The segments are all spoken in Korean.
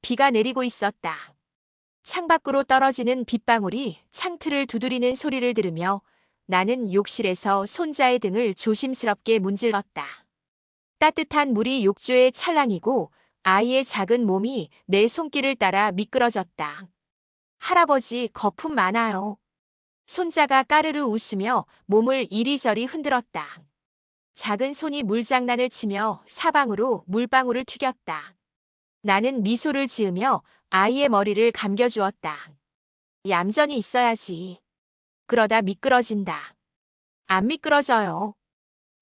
비가 내리고 있었다. 창밖으로 떨어지는 빗방울이 창틀을 두드리는 소리를 들으며 나는 욕실에서 손자의 등을 조심스럽게 문질렀다. 따뜻한 물이 욕조에 찰랑이고 아이의 작은 몸이 내 손길을 따라 미끄러졌다. 할아버지 거품 많아요. 손자가 까르르 웃으며 몸을 이리저리 흔들었다. 작은 손이 물장난을 치며 사방으로 물방울을 튀겼다. 나는 미소를 지으며 아이의 머리를 감겨주었다. 얌전히 있어야지. 그러다 미끄러진다. 안 미끄러져요.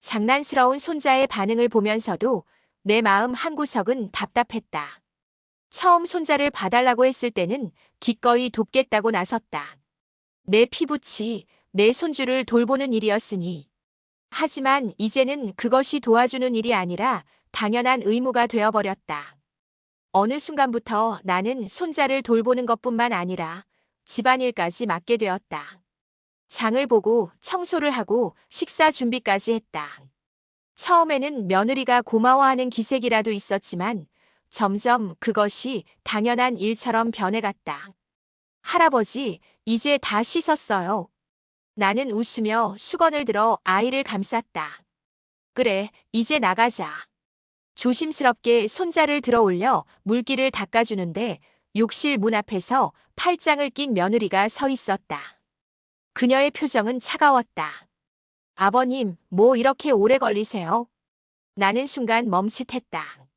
장난스러운 손자의 반응을 보면서도 내 마음 한구석은 답답했다. 처음 손자를 봐달라고 했을 때는 기꺼이 돕겠다고 나섰다. 내 피부치, 내 손주를 돌보는 일이었으니. 하지만 이제는 그것이 도와주는 일이 아니라 당연한 의무가 되어버렸다. 어느 순간부터 나는 손자를 돌보는 것뿐만 아니라 집안일까지 맡게 되었다. 장을 보고 청소를 하고 식사 준비까지 했다. 처음에는 며느리가 고마워하는 기색이라도 있었지만 점점 그것이 당연한 일처럼 변해갔다. 할아버지, 이제 다 씻었어요. 나는 웃으며 수건을 들어 아이를 감쌌다. 그래, 이제 나가자. 조심스럽게 손자를 들어 올려 물기를 닦아주는데 욕실 문 앞에서 팔짱을 낀 며느리가 서 있었다. 그녀의 표정은 차가웠다. 아버님, 뭐 이렇게 오래 걸리세요? 나는 순간 멈칫했다.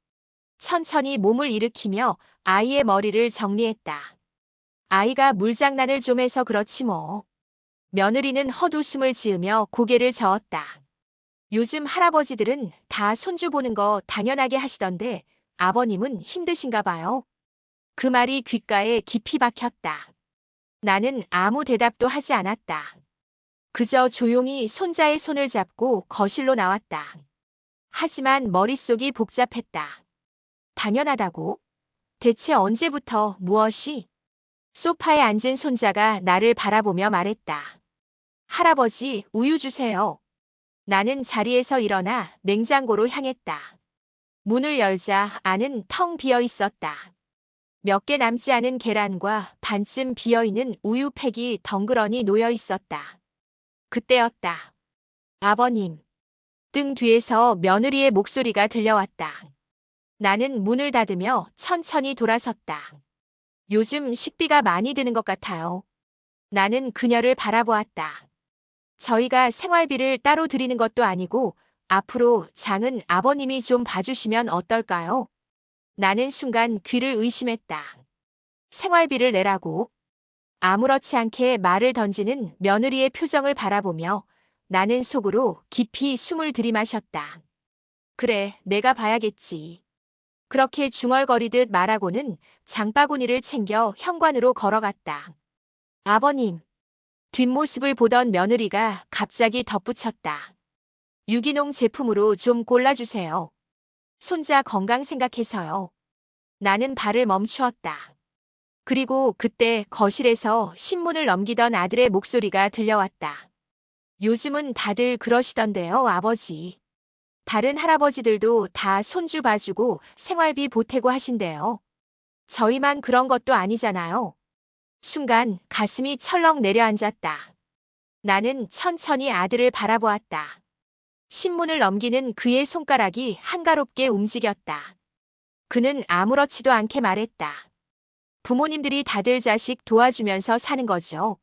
천천히 몸을 일으키며 아이의 머리를 정리했다. 아이가 물장난을 좀 해서 그렇지 뭐. 며느리는 헛웃음을 지으며 고개를 저었다. 요즘 할아버지들은 다 손주 보는 거 당연하게 하시던데 아버님은 힘드신가 봐요. 그 말이 귓가에 깊이 박혔다. 나는 아무 대답도 하지 않았다. 그저 조용히 손자의 손을 잡고 거실로 나왔다. 하지만 머릿속이 복잡했다. 당연하다고? 대체 언제부터 무엇이? 소파에 앉은 손자가 나를 바라보며 말했다. 할아버지, 우유 주세요. 나는 자리에서 일어나 냉장고로 향했다. 문을 열자 안은 텅 비어 있었다. 몇 개 남지 않은 계란과 반쯤 비어 있는 우유팩이 덩그러니 놓여 있었다. 그때였다. 아버님. 등 뒤에서 며느리의 목소리가 들려왔다. 나는 문을 닫으며 천천히 돌아섰다. 요즘 식비가 많이 드는 것 같아요. 나는 그녀를 바라보았다. 저희가 생활비를 따로 드리는 것도 아니고 앞으로 장은 아버님이 좀 봐주시면 어떨까요? 나는 순간 귀를 의심했다. 생활비를 내라고? 아무렇지 않게 말을 던지는 며느리의 표정을 바라보며 나는 속으로 깊이 숨을 들이마셨다. 그래, 내가 봐야겠지. 그렇게 중얼거리듯 말하고는 장바구니를 챙겨 현관으로 걸어갔다. 아버님. 뒷모습을 보던 며느리가 갑자기 덧붙였다. 유기농 제품으로 좀 골라주세요. 손자 건강 생각해서요. 나는 발을 멈추었다. 그리고 그때 거실에서 신문을 넘기던 아들의 목소리가 들려왔다. 요즘은 다들 그러시던데요, 아버지. 다른 할아버지들도 다 손주 봐주고 생활비 보태고 하신대요. 저희만 그런 것도 아니잖아요. 순간 가슴이 철렁 내려앉았다. 나는 천천히 아들을 바라보았다. 신문을 넘기는 그의 손가락이 한가롭게 움직였다. 그는 아무렇지도 않게 말했다. 부모님들이 다들 자식 도와주면서 사는 거죠.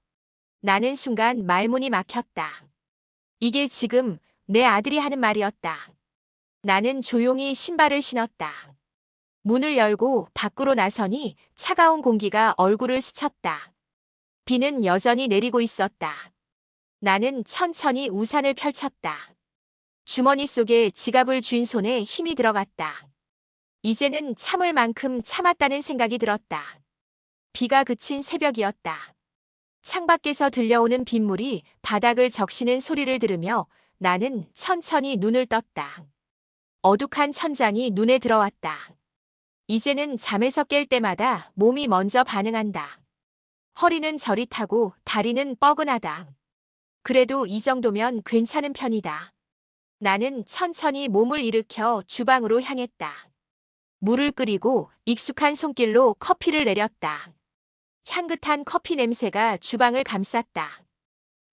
나는 순간 말문이 막혔다. 이게 지금 내 아들이 하는 말이었다. 나는 조용히 신발을 신었다. 문을 열고 밖으로 나서니 차가운 공기가 얼굴을 스쳤다. 비는 여전히 내리고 있었다. 나는 천천히 우산을 펼쳤다. 주머니 속에 지갑을 쥔 손에 힘이 들어갔다. 이제는 참을 만큼 참았다는 생각이 들었다. 비가 그친 새벽이었다. 창밖에서 들려오는 빗물이 바닥을 적시는 소리를 들으며 나는 천천히 눈을 떴다. 어둑한 천장이 눈에 들어왔다. 이제는 잠에서 깰 때마다 몸이 먼저 반응한다. 허리는 저릿하고 다리는 뻐근하다. 그래도 이 정도면 괜찮은 편이다. 나는 천천히 몸을 일으켜 주방으로 향했다. 물을 끓이고 익숙한 손길로 커피를 내렸다. 향긋한 커피 냄새가 주방을 감쌌다.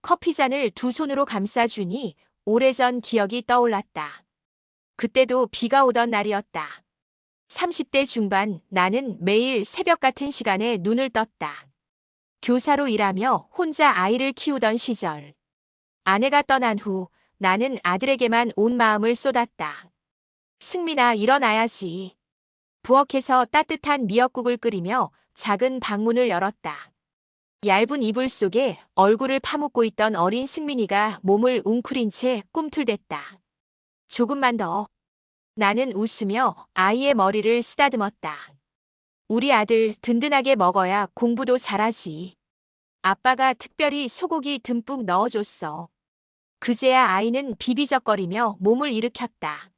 커피잔을 두 손으로 감싸주니 오래전 기억이 떠올랐다. 그때도 비가 오던 날이었다. 30대 중반 나는 매일 새벽 같은 시간에 눈을 떴다. 교사로 일하며 혼자 아이를 키우던 시절. 아내가 떠난 후 나는 아들에게만 온 마음을 쏟았다. 승민아 일어나야지. 부엌에서 따뜻한 미역국을 끓이며 작은 방문을 열었다. 얇은 이불 속에 얼굴을 파묻고 있던 어린 승민이가 몸을 웅크린 채 꿈틀댔다. 조금만 더. 나는 웃으며 아이의 머리를 쓰다듬었다. 우리 아들 든든하게 먹어야 공부도 잘하지. 아빠가 특별히 소고기 듬뿍 넣어줬어. 그제야 아이는 비비적거리며 몸을 일으켰다.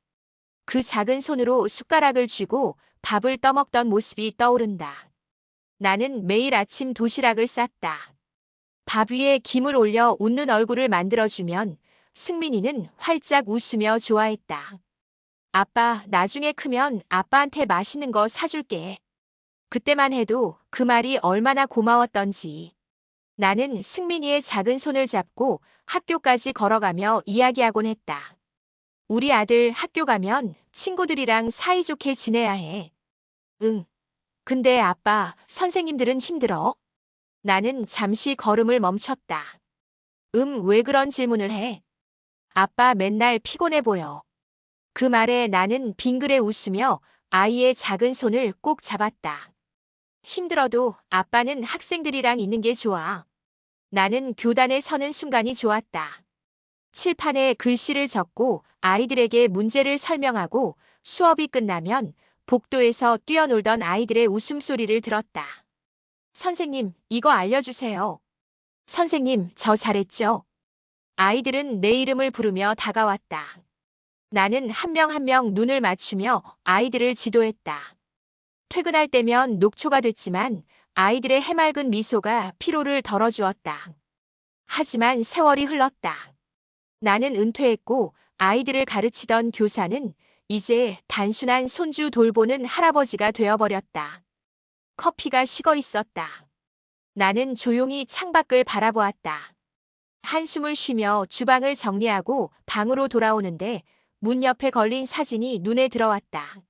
그 작은 손으로 숟가락을 쥐고 밥을 떠먹던 모습이 떠오른다. 나는 매일 아침 도시락을 쌌다. 밥 위에 김을 올려 웃는 얼굴을 만들어주면 승민이는 활짝 웃으며 좋아했다. 아빠, 나중에 크면 아빠한테 맛있는 거 사줄게. 그때만 해도 그 말이 얼마나 고마웠던지. 나는 승민이의 작은 손을 잡고 학교까지 걸어가며 이야기하곤 했다. 우리 아들 학교 가면 친구들이랑 사이좋게 지내야 해. 응. 근데 아빠, 선생님들은 힘들어? 나는 잠시 걸음을 멈췄다. 음, 왜 그런 질문을 해? 아빠 맨날 피곤해 보여. 그 말에 나는 빙그레 웃으며 아이의 작은 손을 꼭 잡았다. 힘들어도 아빠는 학생들이랑 있는 게 좋아. 나는 교단에 서는 순간이 좋았다. 칠판에 글씨를 적고 아이들에게 문제를 설명하고 수업이 끝나면 복도에서 뛰어놀던 아이들의 웃음소리를 들었다. 선생님, 이거 알려주세요. 선생님, 저 잘했죠? 아이들은 내 이름을 부르며 다가왔다. 나는 한 명 한 명 눈을 맞추며 아이들을 지도했다. 퇴근할 때면 녹초가 됐지만 아이들의 해맑은 미소가 피로를 덜어주었다. 하지만 세월이 흘렀다. 나는 은퇴했고 아이들을 가르치던 교사는 이제 단순한 손주 돌보는 할아버지가 되어버렸다. 커피가 식어 있었다. 나는 조용히 창밖을 바라보았다. 한숨을 쉬며 주방을 정리하고 방으로 돌아오는데 문 옆에 걸린 사진이 눈에 들어왔다.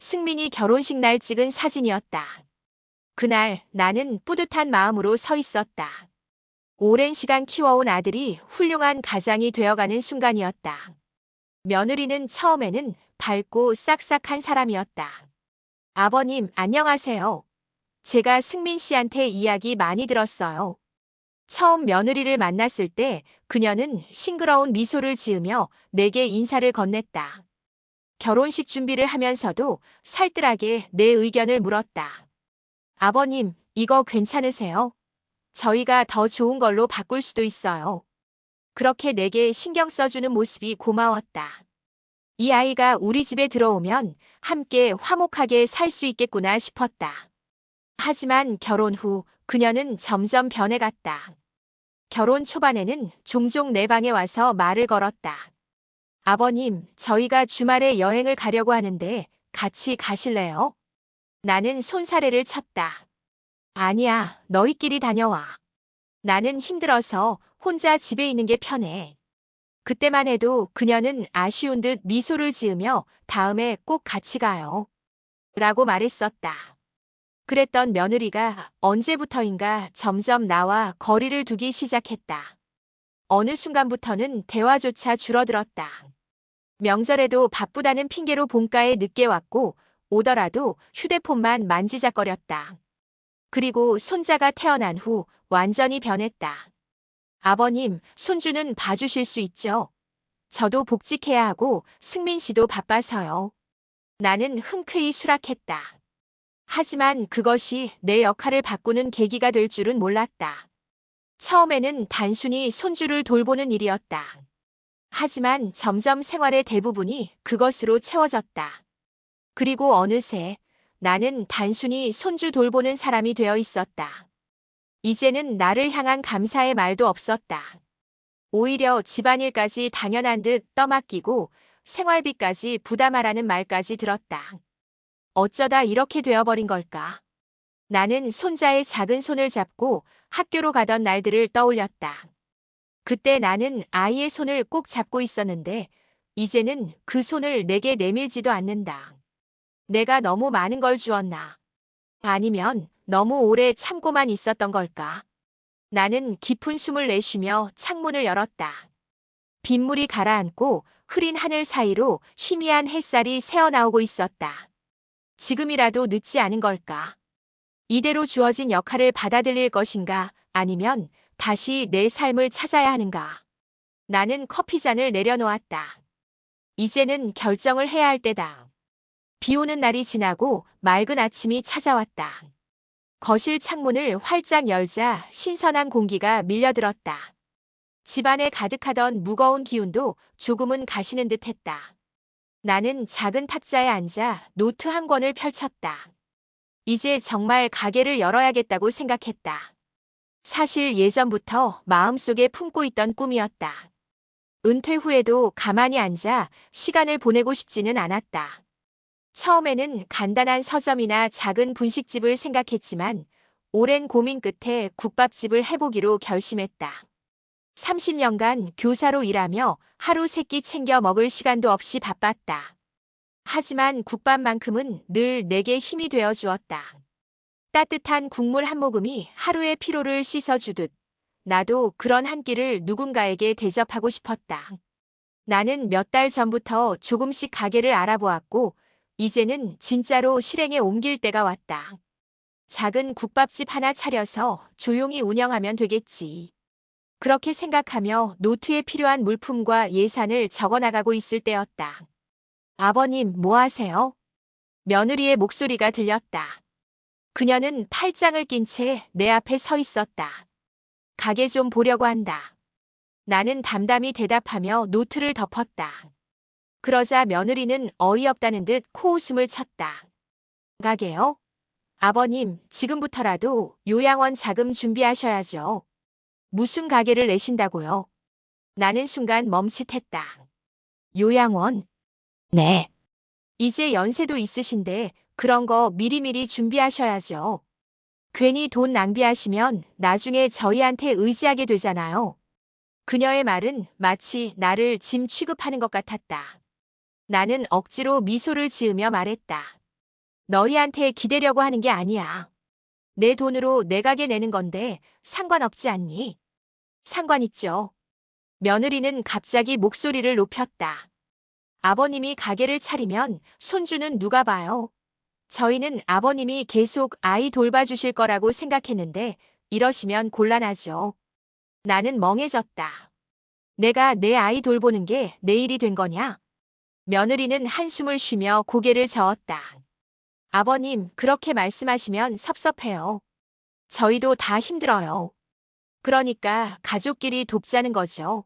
승민이 결혼식 날 찍은 사진이었다. 그날 나는 뿌듯한 마음으로 서 있었다. 오랜 시간 키워온 아들이 훌륭한 가장이 되어가는 순간이었다. 며느리는 처음에는 밝고 싹싹한 사람이었다. 아버님, 안녕하세요. 제가 승민 씨한테 이야기 많이 들었어요. 처음 며느리를 만났을 때 그녀는 싱그러운 미소를 지으며 내게 인사를 건넸다. 결혼식 준비를 하면서도 살뜰하게 내 의견을 물었다. 아버님, 이거 괜찮으세요? 저희가 더 좋은 걸로 바꿀 수도 있어요. 그렇게 내게 신경 써주는 모습이 고마웠다. 이 아이가 우리 집에 들어오면 함께 화목하게 살 수 있겠구나 싶었다. 하지만 결혼 후 그녀는 점점 변해갔다. 결혼 초반에는 종종 내 방에 와서 말을 걸었다. 아버님, 저희가 주말에 여행을 가려고 하는데 같이 가실래요? 나는 손사래를 쳤다. 아니야, 너희끼리 다녀와. 나는 힘들어서 혼자 집에 있는 게 편해. 그때만 해도 그녀는 아쉬운 듯 미소를 지으며 다음에 꼭 같이 가요. 라고 말했었다. 그랬던 며느리가 언제부터인가 점점 나와 거리를 두기 시작했다. 어느 순간부터는 대화조차 줄어들었다. 명절에도 바쁘다는 핑계로 본가에 늦게 왔고 오더라도 휴대폰만 만지작거렸다. 그리고 손자가 태어난 후 완전히 변했다. 아버님, 손주는 봐주실 수 있죠? 저도 복직해야 하고 승민 씨도 바빠서요. 나는 흔쾌히 수락했다. 하지만 그것이 내 역할을 바꾸는 계기가 될 줄은 몰랐다. 처음에는 단순히 손주를 돌보는 일이었다. 하지만 점점 생활의 대부분이 그것으로 채워졌다. 그리고 어느새 나는 단순히 손주 돌보는 사람이 되어 있었다. 이제는 나를 향한 감사의 말도 없었다. 오히려 집안일까지 당연한 듯 떠맡기고 생활비까지 부담하라는 말까지 들었다. 어쩌다 이렇게 되어버린 걸까? 나는 손자의 작은 손을 잡고 학교로 가던 날들을 떠올렸다. 그때 나는 아이의 손을 꼭 잡고 있었는데, 이제는 그 손을 내게 내밀지도 않는다. 내가 너무 많은 걸 주었나? 아니면 너무 오래 참고만 있었던 걸까? 나는 깊은 숨을 내쉬며 창문을 열었다. 빗물이 가라앉고 흐린 하늘 사이로 희미한 햇살이 새어나오고 있었다. 지금이라도 늦지 않은 걸까? 이대로 주어진 역할을 받아들일 것인가? 아니면 다시 내 삶을 찾아야 하는가? 나는 커피잔을 내려놓았다. 이제는 결정을 해야 할 때다. 비 오는 날이 지나고 맑은 아침이 찾아왔다. 거실 창문을 활짝 열자 신선한 공기가 밀려들었다. 집안에 가득하던 무거운 기운도 조금은 가시는 듯 했다. 나는 작은 탁자에 앉아 노트 한 권을 펼쳤다. 이제 정말 가게를 열어야겠다고 생각했다. 사실 예전부터 마음속에 품고 있던 꿈이었다. 은퇴 후에도 가만히 앉아 시간을 보내고 싶지는 않았다. 처음에는 간단한 서점이나 작은 분식집을 생각했지만 오랜 고민 끝에 국밥집을 해보기로 결심했다. 30년간 교사로 일하며 하루 세끼 챙겨 먹을 시간도 없이 바빴다. 하지만 국밥만큼은 늘 내게 힘이 되어 주었다. 따뜻한 국물 한 모금이 하루의 피로를 씻어주듯 나도 그런 한 끼를 누군가에게 대접하고 싶었다. 나는 몇 달 전부터 조금씩 가게를 알아보았고 이제는 진짜로 실행에 옮길 때가 왔다. 작은 국밥집 하나 차려서 조용히 운영하면 되겠지. 그렇게 생각하며 노트에 필요한 물품과 예산을 적어나가고 있을 때였다. 아버님, 뭐 하세요? 며느리의 목소리가 들렸다. 그녀는 팔짱을 낀 채 내 앞에 서 있었다. 가게 좀 보려고 한다. 나는 담담히 대답하며 노트를 덮었다. 그러자 며느리는 어이없다는 듯 코웃음을 쳤다. 가게요? 아버님, 지금부터라도 요양원 자금 준비하셔야죠. 무슨 가게를 내신다고요? 나는 순간 멈칫했다. 요양원? 네. 이제 연세도 있으신데 그런 거 미리미리 준비하셔야죠. 괜히 돈 낭비하시면 나중에 저희한테 의지하게 되잖아요. 그녀의 말은 마치 나를 짐 취급하는 것 같았다. 나는 억지로 미소를 지으며 말했다. 너희한테 기대려고 하는 게 아니야. 내 돈으로 내 가게 내는 건데 상관없지 않니? 상관 있죠. 며느리는 갑자기 목소리를 높였다. 아버님이 가게를 차리면 손주는 누가 봐요? 저희는 아버님이 계속 아이 돌봐주실 거라고 생각했는데 이러시면 곤란하죠. 나는 멍해졌다. 내가 내 아이 돌보는 게 내 일이 된 거냐? 며느리는 한숨을 쉬며 고개를 저었다. 아버님, 그렇게 말씀하시면 섭섭해요. 저희도 다 힘들어요. 그러니까 가족끼리 돕자는 거죠.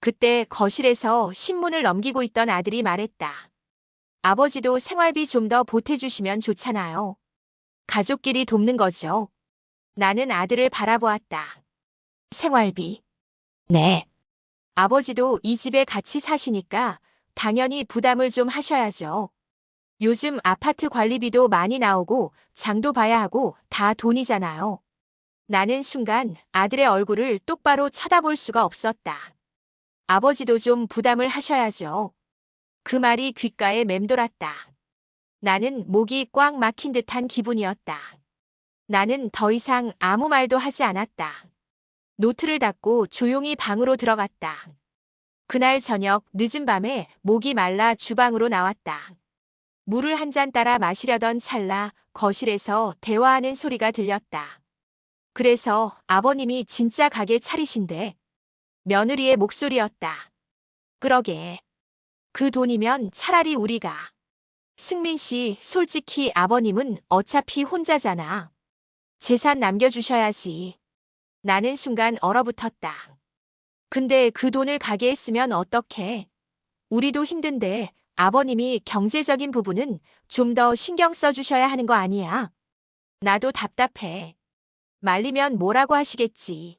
그때 거실에서 신문을 넘기고 있던 아들이 말했다. 아버지도 생활비 좀 더 보태주시면 좋잖아요. 가족끼리 돕는 거죠. 나는 아들을 바라보았다. 생활비. 네. 아버지도 이 집에 같이 사시니까 당연히 부담을 좀 하셔야죠. 요즘 아파트 관리비도 많이 나오고 장도 봐야 하고 다 돈이잖아요. 나는 순간 아들의 얼굴을 똑바로 쳐다볼 수가 없었다. 아버지도 좀 부담을 하셔야죠. 그 말이 귓가에 맴돌았다. 나는 목이 꽉 막힌 듯한 기분이었다. 나는 더 이상 아무 말도 하지 않았다. 노트를 닫고 조용히 방으로 들어갔다. 그날 저녁 늦은 밤에 목이 말라 주방으로 나왔다. 물을 한 잔 따라 마시려던 찰나 거실에서 대화하는 소리가 들렸다. 그래서 아버님이 진짜 가게 차리신대. 며느리의 목소리였다. 그러게. 그 돈이면 차라리 우리가. 승민 씨, 솔직히 아버님은 어차피 혼자잖아. 재산 남겨주셔야지. 나는 순간 얼어붙었다. 근데 그 돈을 가게에 쓰면 어떡해? 우리도 힘든데 아버님이 경제적인 부분은 좀 더 신경 써주셔야 하는 거 아니야? 나도 답답해. 말리면 뭐라고 하시겠지.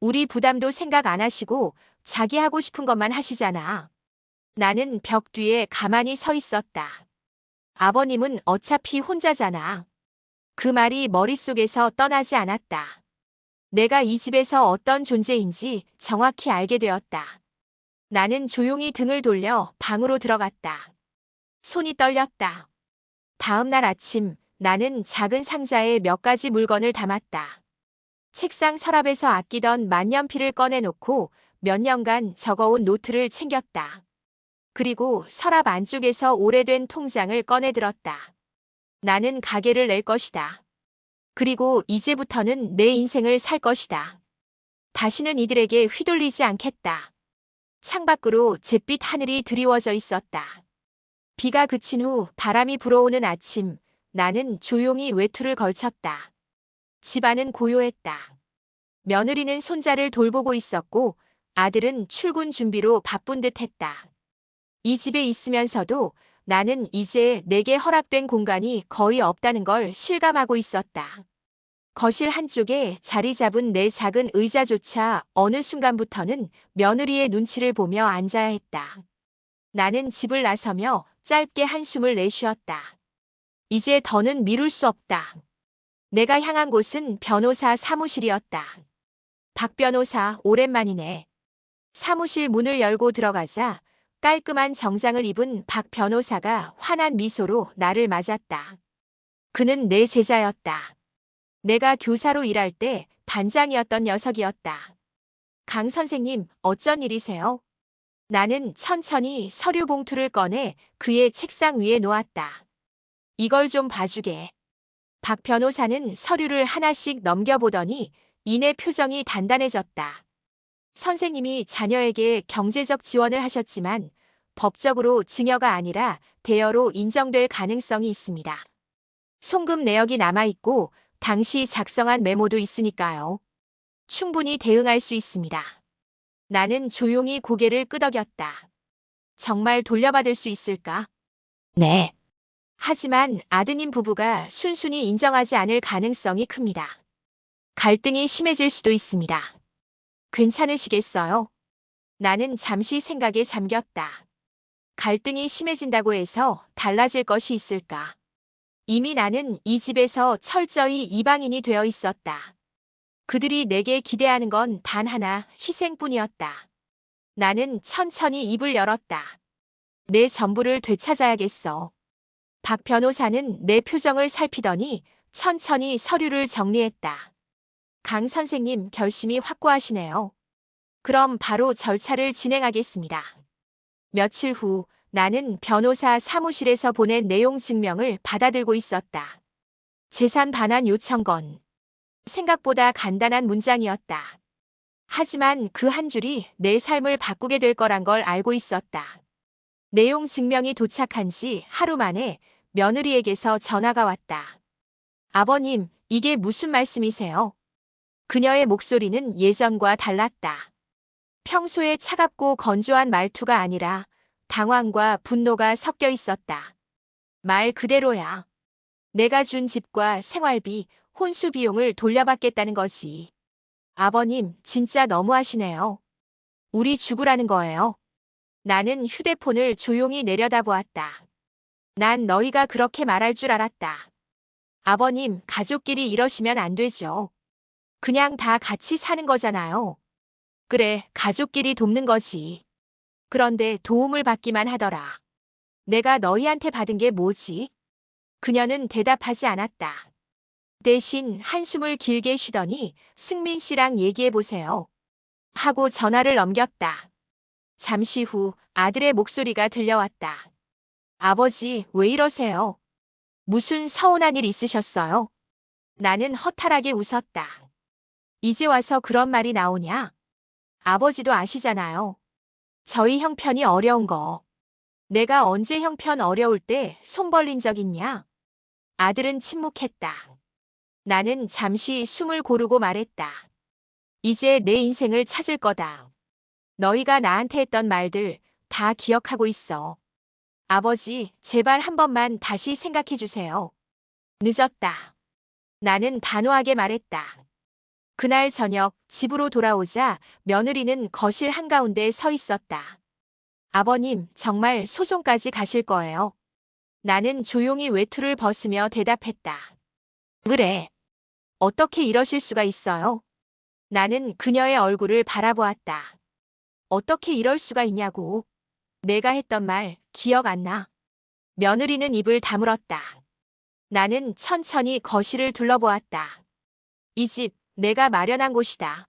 우리 부담도 생각 안 하시고 자기 하고 싶은 것만 하시잖아. 나는 벽 뒤에 가만히 서 있었다. 아버님은 어차피 혼자잖아. 그 말이 머릿속에서 떠나지 않았다. 내가 이 집에서 어떤 존재인지 정확히 알게 되었다. 나는 조용히 등을 돌려 방으로 들어갔다. 손이 떨렸다. 다음 날 아침 나는 작은 상자에 몇 가지 물건을 담았다. 책상 서랍에서 아끼던 만년필을 꺼내놓고 몇 년간 적어온 노트를 챙겼다. 그리고 서랍 안쪽에서 오래된 통장을 꺼내들었다. 나는 가게를 낼 것이다. 그리고 이제부터는 내 인생을 살 것이다. 다시는 이들에게 휘둘리지 않겠다. 창밖으로 잿빛 하늘이 드리워져 있었다. 비가 그친 후 바람이 불어오는 아침, 나는 조용히 외투를 걸쳤다. 집안은 고요했다. 며느리는 손자를 돌보고 있었고 아들은 출근 준비로 바쁜 듯 했다. 이 집에 있으면서도 나는 이제 내게 허락된 공간이 거의 없다는 걸 실감하고 있었다. 거실 한쪽에 자리 잡은 내 작은 의자조차 어느 순간부터는 며느리의 눈치를 보며 앉아야 했다. 나는 집을 나서며 짧게 한숨을 내쉬었다. 이제 더는 미룰 수 없다. 내가 향한 곳은 변호사 사무실이었다. 박 변호사, 오랜만이네. 사무실 문을 열고 들어가자 깔끔한 정장을 입은 박 변호사가 환한 미소로 나를 맞았다. 그는 내 제자였다. 내가 교사로 일할 때 반장이었던 녀석이었다. 강 선생님, 어쩐 일이세요? 나는 천천히 서류 봉투를 꺼내 그의 책상 위에 놓았다. 이걸 좀 봐주게. 박 변호사는 서류를 하나씩 넘겨보더니 이내 표정이 단단해졌다. 선생님이 자녀에게 경제적 지원을 하셨지만 법적으로 증여가 아니라 대여로 인정될 가능성이 있습니다. 송금 내역이 남아있고 당시 작성한 메모도 있으니까요. 충분히 대응할 수 있습니다. 나는 조용히 고개를 끄덕였다. 정말 돌려받을 수 있을까? 네. 하지만 아드님 부부가 순순히 인정하지 않을 가능성이 큽니다. 갈등이 심해질 수도 있습니다. 괜찮으시겠어요? 나는 잠시 생각에 잠겼다. 갈등이 심해진다고 해서 달라질 것이 있을까? 이미 나는 이 집에서 철저히 이방인이 되어 있었다. 그들이 내게 기대하는 건 단 하나 희생뿐이었다. 나는 천천히 입을 열었다. 내 전부를 되찾아야겠어. 박 변호사는 내 표정을 살피더니 천천히 서류를 정리했다. 강 선생님 결심이 확고하시네요. 그럼 바로 절차를 진행하겠습니다. 며칠 후 나는 변호사 사무실에서 보낸 내용 증명을 받아들고 있었다. 재산 반환 요청건. 생각보다 간단한 문장이었다. 하지만 그 한 줄이 내 삶을 바꾸게 될 거란 걸 알고 있었다. 내용 증명이 도착한 지 하루 만에 며느리에게서 전화가 왔다. 아버님, 이게 무슨 말씀이세요? 그녀의 목소리는 예전과 달랐다. 평소에 차갑고 건조한 말투가 아니라 당황과 분노가 섞여 있었다. 말 그대로야. 내가 준 집과 생활비, 혼수 비용을 돌려받겠다는 거지. 아버님, 진짜 너무하시네요. 우리 죽으라는 거예요. 나는 휴대폰을 조용히 내려다보았다. 난 너희가 그렇게 말할 줄 알았다. 아버님, 가족끼리 이러시면 안 되죠. 그냥 다 같이 사는 거잖아요. 그래, 가족끼리 돕는 거지. 그런데 도움을 받기만 하더라. 내가 너희한테 받은 게 뭐지? 그녀는 대답하지 않았다. 대신 한숨을 길게 쉬더니 승민 씨랑 얘기해 보세요. 하고 전화를 넘겼다. 잠시 후 아들의 목소리가 들려왔다. 아버지, 왜 이러세요? 무슨 서운한 일 있으셨어요? 나는 허탈하게 웃었다. 이제 와서 그런 말이 나오냐? 아버지도 아시잖아요. 저희 형편이 어려운 거. 내가 언제 형편 어려울 때 손 벌린 적 있냐? 아들은 침묵했다. 나는 잠시 숨을 고르고 말했다. 이제 내 인생을 찾을 거다. 너희가 나한테 했던 말들 다 기억하고 있어. 아버지, 제발 한 번만 다시 생각해 주세요. 늦었다. 나는 단호하게 말했다. 그날 저녁 집으로 돌아오자 며느리는 거실 한가운데 서 있었다. 아버님, 정말 소송까지 가실 거예요. 나는 조용히 외투를 벗으며 대답했다. 그래. 어떻게 이러실 수가 있어요? 나는 그녀의 얼굴을 바라보았다. 어떻게 이럴 수가 있냐고. 내가 했던 말 기억 안 나. 며느리는 입을 다물었다. 나는 천천히 거실을 둘러보았다. 이 집 내가 마련한 곳이다.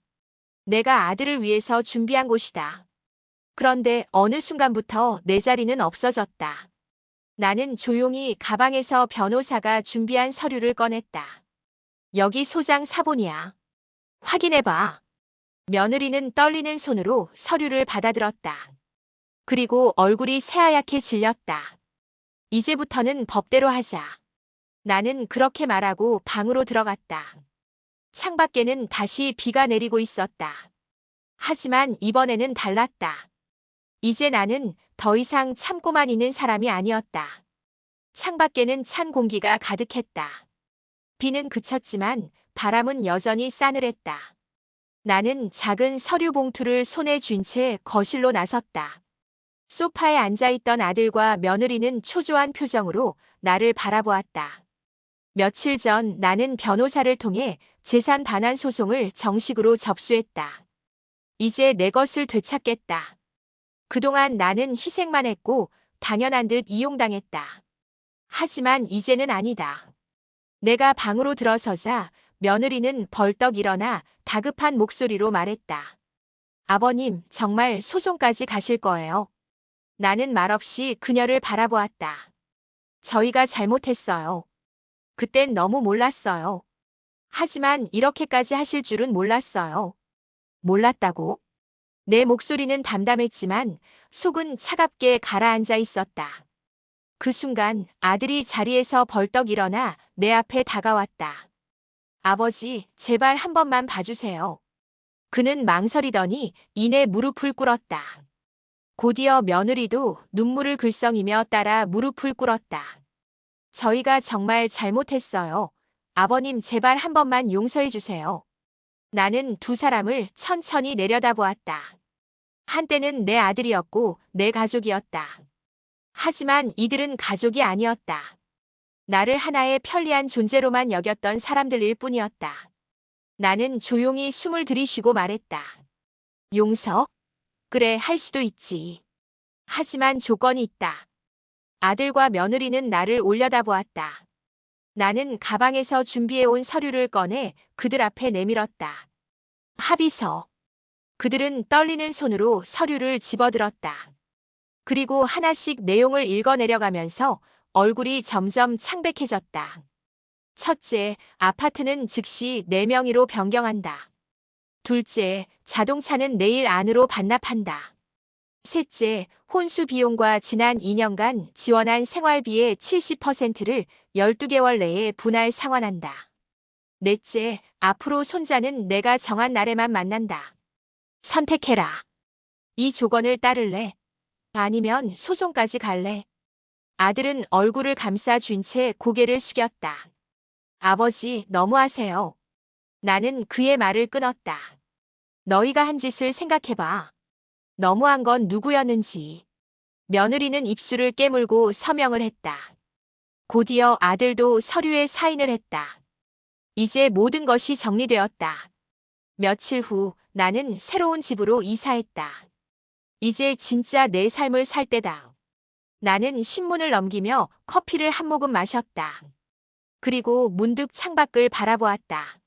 내가 아들을 위해서 준비한 곳이다. 그런데 어느 순간부터 내 자리는 없어졌다. 나는 조용히 가방에서 변호사가 준비한 서류를 꺼냈다. 여기 소장 사본이야. 확인해봐. 며느리는 떨리는 손으로 서류를 받아들었다. 그리고 얼굴이 새하얗게 질렸다. 이제부터는 법대로 하자. 나는 그렇게 말하고 방으로 들어갔다. 창밖에는 다시 비가 내리고 있었다. 하지만 이번에는 달랐다. 이제 나는 더 이상 참고만 있는 사람이 아니었다. 창밖에는 찬 공기가 가득했다. 비는 그쳤지만 바람은 여전히 싸늘했다. 나는 작은 서류 봉투를 손에 쥔 채 거실로 나섰다. 소파에 앉아있던 아들과 며느리는 초조한 표정으로 나를 바라보았다. 며칠 전 나는 변호사를 통해 재산 반환 소송을 정식으로 접수했다. 이제 내 것을 되찾겠다. 그동안 나는 희생만 했고 당연한 듯 이용당했다. 하지만 이제는 아니다. 내가 방으로 들어서자 며느리는 벌떡 일어나 다급한 목소리로 말했다. 아버님, 정말 소송까지 가실 거예요. 나는 말없이 그녀를 바라보았다. 저희가 잘못했어요. 그땐 너무 몰랐어요. 하지만 이렇게까지 하실 줄은 몰랐어요. 몰랐다고? 내 목소리는 담담했지만 속은 차갑게 가라앉아 있었다. 그 순간 아들이 자리에서 벌떡 일어나 내 앞에 다가왔다. 아버지, 제발 한 번만 봐주세요. 그는 망설이더니 이내 무릎을 꿇었다. 곧이어 며느리도 눈물을 글썽이며 따라 무릎을 꿇었다. 저희가 정말 잘못했어요. 아버님 제발 한 번만 용서해 주세요. 나는 두 사람을 천천히 내려다보았다. 한때는 내 아들이었고 내 가족이었다. 하지만 이들은 가족이 아니었다. 나를 하나의 편리한 존재로만 여겼던 사람들일 뿐이었다. 나는 조용히 숨을 들이쉬고 말했다. 용서? 그래, 할 수도 있지. 하지만 조건이 있다. 아들과 며느리는 나를 올려다보았다. 나는 가방에서 준비해온 서류를 꺼내 그들 앞에 내밀었다. 합의서. 그들은 떨리는 손으로 서류를 집어들었다. 그리고 하나씩 내용을 읽어내려가면서 얼굴이 점점 창백해졌다. 첫째, 아파트는 즉시 내 명의로 변경한다. 둘째, 자동차는 내일 안으로 반납한다. 셋째, 혼수 비용과 지난 2년간 지원한 생활비의 70%를 12개월 내에 분할 상환한다. 넷째, 앞으로 손자는 내가 정한 날에만 만난다. 선택해라. 이 조건을 따를래? 아니면 소송까지 갈래? 아들은 얼굴을 감싸 준 채 고개를 숙였다. 아버지, 너무하세요. 나는 그의 말을 끊었다. 너희가 한 짓을 생각해봐. 너무한 건 누구였는지. 며느리는 입술을 깨물고 서명을 했다. 곧이어 아들도 서류에 사인을 했다. 이제 모든 것이 정리되었다. 며칠 후 나는 새로운 집으로 이사했다. 이제 진짜 내 삶을 살 때다. 나는 신문을 넘기며 커피를 한 모금 마셨다. 그리고 문득 창밖을 바라보았다.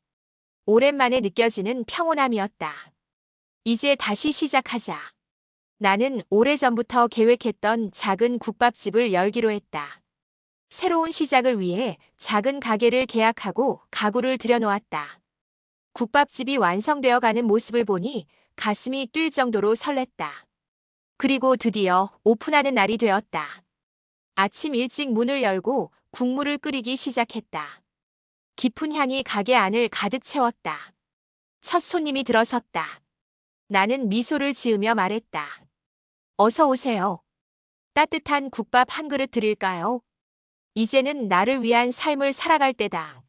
오랜만에 느껴지는 평온함이었다. 이제 다시 시작하자. 나는 오래전부터 계획했던 작은 국밥집을 열기로 했다. 새로운 시작을 위해 작은 가게를 계약하고 가구를 들여놓았다. 국밥집이 완성되어 가는 모습을 보니 가슴이 뛸 정도로 설렜다. 그리고 드디어 오픈하는 날이 되었다. 아침 일찍 문을 열고 국물을 끓이기 시작했다. 깊은 향이 가게 안을 가득 채웠다. 첫 손님이 들어섰다. 나는 미소를 지으며 말했다. 어서 오세요. 따뜻한 국밥 한 그릇 드릴까요? 이제는 나를 위한 삶을 살아갈 때다.